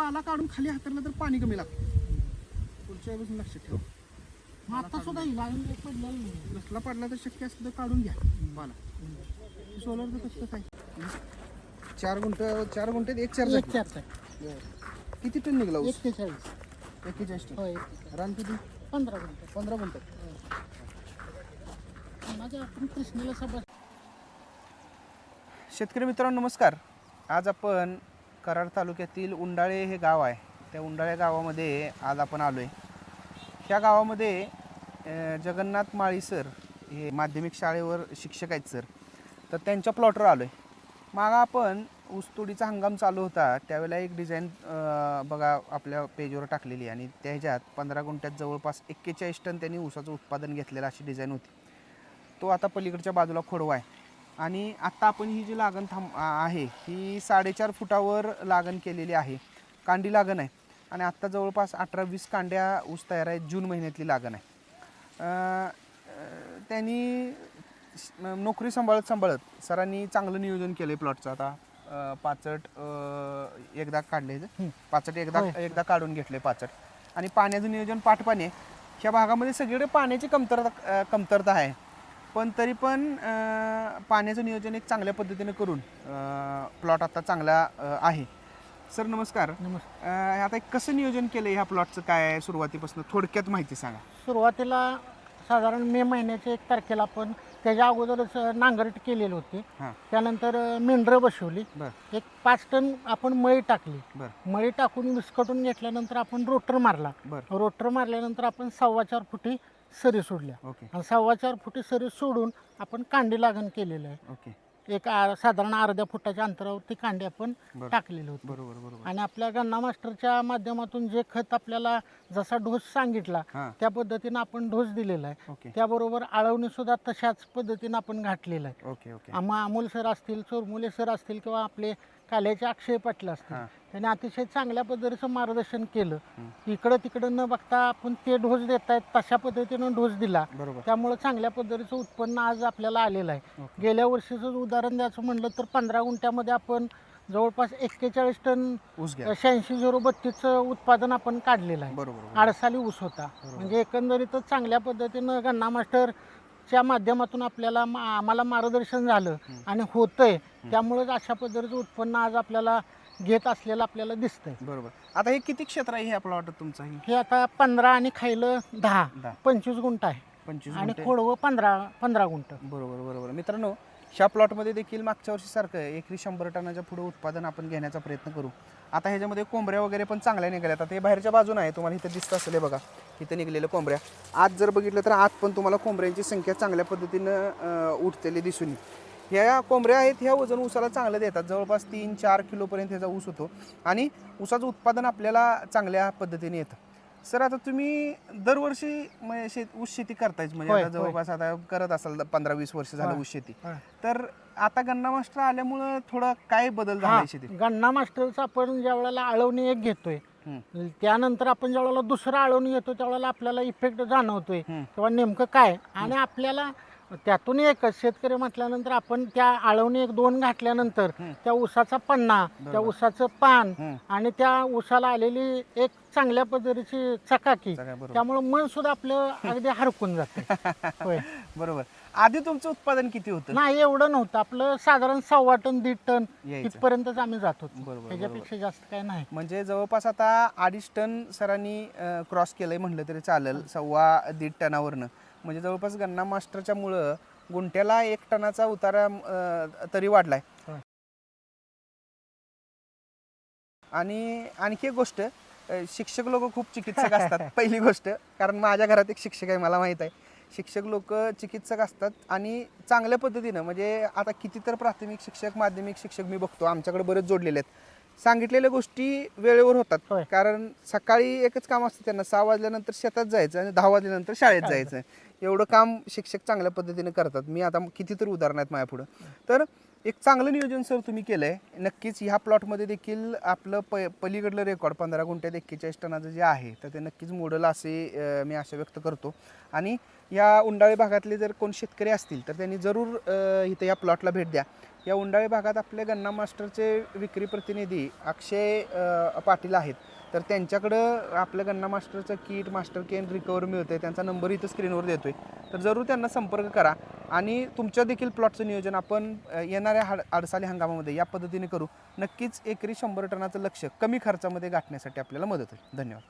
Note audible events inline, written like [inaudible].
पाला काढून खाली हातरला तर पाणी कमी लागतं. पुढच्या वेळेस लक्षात ठेवा. आता सुद्धा लाईन एक पडलेलं नाही. नसला पडला तर शक्य असलं तर काढून घ्या. पाला सोलरचं कसं काय? चार गुंठ चार गुंठ्यात एक चार एक चार. किती टन निघला ऊस? एक्केचाळीस. एकेचाळीस टन. होय रान किती? पंधरा मिनिटं पंधरा गुंठ. माझ्या आपण कृष्णेला सभा शेतकरी मित्रांनो नमस्कार. आज आपण कराड तालुक्यातील उंडाळे हे गाव आहे. त्या उंडाळे गावामध्ये आज आपण आलो आहे ह्या गावामध्ये जगन्नाथ माळी सर हे माध्यमिक शाळेवर शिक्षक आहेत सर. तर त्यांच्या प्लॉटवर आलो आहे मागं आपण ऊसतोडीचा हंगाम चालू होता. त्यावेळेला एक डिझाईन बघा आपल्या पेजवर टाकलेली आहे. आणि त्या ह्याच्यात पंधरा गुंठ्यात जवळपास एक्केचाळीस टन त्यांनी ऊसाचं उत्पादन घेतलेलं अशी डिझाईन होती. तो आता पलीकडच्या बाजूला खोडवा आहे. आणि आत्ता आपण ही जी लागण थांब आहे ही साडेचार फुटावर लागण केलेली आहे. कांडी लागण आहे. आणि आत्ता जवळपास अठरा वीस कांड्या ऊस तयार आहेत. जून महिन्यातली लागण आहे. त्यांनी नोकरी सांभाळत सांभाळत सरांनी चांगलं नियोजन केलं आहे प्लॉटचं. आता पाचट एकदा काढले पाचट एकदा. एकदा काढून घेतले पाचट. आणि पाण्याचं नियोजन पाठपाणी ह्या भागामध्ये सगळीकडे पाण्याची कमतरता कमतरता आहे. पण तरी पण पाण्याचं नियोजन एक चांगल्या पद्धतीने करून प्लॉट आता चांगला आहे. सर नमस्कार. नमस्कार. आता एक कसं नियोजन केलं ह्या प्लॉटचं? काय आहे सुरुवातीपासून? थोडक्यात माहिती सांगा. सुरुवातीला साधारण मे महिन्याच्या एक तारखेला आपण त्याच्या अगोदरच नांगरट केलेली होती. त्यानंतर मेंढरं बसवली. बरं. एक पाच टन आपण मळी टाकली. बरं. मळी टाकून विस्कटून घेतल्यानंतर आपण रोटर मारला. बरं. रोटर मारल्यानंतर आपण सव्वा चार फुटी सरी सोडल्या. ओके. आणि सव्वा चार फुटी सरी सोडून आपण कांडी लागण केलेलं आहे. ओके. एक आ- साधारण अर्ध्या फुटाच्या अंतरावरती कांडी आपण बरं. टाकलेली होती. बरोबर बरोबर. आणि आपल्या गन्ना मास्टरच्या माध्यमातून जे खत आपल्याला जसा डोस सांगितला हां. त्या पद्धतीनं आपण डोस दिलेला आहे. ओके. त्याबरोबर आळवणी सुद्धा तशाच पद्धतीनं आपण घातलेलं आहे. Okay okay. आम्हा अमोल सर असतील चोरमुले सर असतील किंवा आपले काल्याचे अक्षय पाटील असतील. हां. त्यांनी अतिशय चांगल्या पद्धतीचं मार्गदर्शन केलं. इकडं तिकडं न बघता आपण ते डोस देत आहेत तशा पद्धतीनं डोस दिला. त्यामुळं चांगल्या पद्धतीचं उत्पन्न आज आपल्याला आलेलं आहे. गेल्या वर्षीचं उदाहरण द्यायचं म्हणलं तर पंधरा गुंठ्यामध्ये आपण जवळपास एक्केचाळीस टन शहाऐंशी झिरो बत्तीसचं उत्पादन आपण काढलेलं आहे. आडसाली ऊस होता. म्हणजे एकंदरीतच चांगल्या पद्धतीनं गन्ना मास्टरच्या माध्यमातून आपल्याला मा- आम्हाला मार्गदर्शन झालं हं. आणि होतंय. त्यामुळेच अशा पद्धतीचं उत्पन्न आज आपल्याला घेत असलेलं आपल्याला दिसतंय. बरोबर. आता हे किती क्षेत्र आहे ह्या प्लॉट तुमचं हे? हे आता पंधरा आणि खायलं दहा. दहा. पंचवीस गुंठ आहे. पंचवीस आणि गुंठे. खोडवं पंधरा पंधरा गुंठ. बरोबर बरोबर. मित्रांनो ह्या प्लॉटमध्ये देखील मागच्या वर्षीसारखं एकरी शंभर टनाच्या पुढे उत्पादन आपण घेण्याचा प्रयत्न करू. आता ह्याच्यामध्ये कोंबऱ्या वगैरे पण चांगल्या निघाल्या. आता हे बाहेरच्या बाजूने आहे. तुम्हाला इथं दिसत असेल बघा. इथं निघलेल्या कोंबऱ्या. आज जर बघितलं तर आज पण तुम्हाला कोंबऱ्यांची संख्या चांगल्या पद्धतीनं उठतेली दिसून येईल. ह्या कोंबऱ्या आहेत ह्या वजन ऊसाला चांगलं देतात. जवळपास तीन चार किलोपर्यंत ह्याचा ऊस होतो. आणि ऊसाचं उत्पादन आपल्याला चांगल्या पद्धतीने येतं. सर आता तुम्ही दरवर्षी म्हणजे शेत ऊस शेती करतायच म्हणजे होय, आता होय. जवळपास आता करत असाल पंधरा वीस वर्ष झालं. ऊस शेती. तर आता गन्ना मास्टर आल्यामुळं थोडं काय बदल झालाय शेतीत गन्ना मास्टरचं आपण ज्या वेळेला आळवणी एक घेतोय हम्म. त्यानंतर आपण ज्या वेळेला दुसरं आळवणी घेतो त्यावेळेला आपल्याला इफेक्ट जाणवतोय हम्म. किंवा नेमकं काय आणि आपल्याला त्यातून एकच शेतकरी म्हटल्यानंतर आपण त्या आळवणी एक दोन घातल्यानंतर. त्या ऊसाचा पन्ना त्या. ऊसाचं पान. आणि त्या ऊसाला आलेली एक चांगल्या पद्धतीची चकाकी त्यामुळे मन सुद्धा आपलं अगदी हरकून जातं. [laughs] बरोबर. आधी तुमचं उत्पादन किती होतं? नाही एवढं नव्हतं. आपलं साधारण सव्वा टन दीड टन यायचं. इथपर्यंतच आम्ही जात होतो. बरोबर, त्याच्यापेक्षा जास्त काय नाही. म्हणजे जवळपास आता अडीच टन सरांनी क्रॉस केलंय म्हटलं तरी चालेल सव्वा दीड टनावरनं. म्हणजे जवळपास गन्ना मास्टरच्या मुळं गुंठ्याला एक टनाचा उतारा अं, तरी वाढलाय. होय. आणि आणखी एक गोष्ट अं, शिक्षक लोक खूप चिकित्सक [laughs] असतात पहिली गोष्ट. कारण माझ्या घरात एक शिक्षक आहे मला माहीत आहे. शिक्षक लोक चिकित्सक असतात आणि चांगल्या पद्धतीनं म्हणजे आता किती तर प्राथमिक शिक्षक माध्यमिक शिक्षक मी बघतो आमच्याकडे बरेच जोडलेले आहेत. सांगितलेल्या गोष्टी वेळेवर होतात. होय. कारण सकाळी एकच काम असतं त्यांना सहा वाजल्यानंतर शेतात जायचं आणि दहा वाजल्यानंतर शाळेत जायचं. एवढं काम शिक्षक चांगल्या पद्धतीने करतात. मी आता कितीतरी उदाहरण आहेत माझ्या पुढं तर एक चांगलं नियोजन सर तुम्ही केलं आहे नक्कीच ह्या प्लॉटमध्ये देखील आपलं प पलीकडलं रेकॉर्ड पंधरा गुंठ्यात एक्केचाळीस टनाचं जे आहे तर ते नक्कीच मोडल असे मी आशा व्यक्त करतो. आणि या उंडाळे भागातले जर कोण शेतकरी असतील तर त्यांनी जरूर इथं या प्लॉटला भेट द्या. या उंडाळे भागात आपले गन्ना मास्टरचे विक्री प्रतिनिधी अक्षय पाटील आहेत. तर त्यांच्याकडं आपलं गन्ना मास्टरचं किट मास्टर केन रिकवर मिळतं आहे त्यांचा नंबर इथं स्क्रीनवर देतो आहे तर जरूर त्यांना संपर्क करा. आणि तुमच्या देखील प्लॉटचं नियोजन आपण येणाऱ्या हाड अडसाली हंगामामध्ये या पद्धतीने करू. नक्कीच एकरी शंभर टनाचं लक्ष कमी खर्चामध्ये गाठण्यासाठी आपल्याला मदत होईल. धन्यवाद.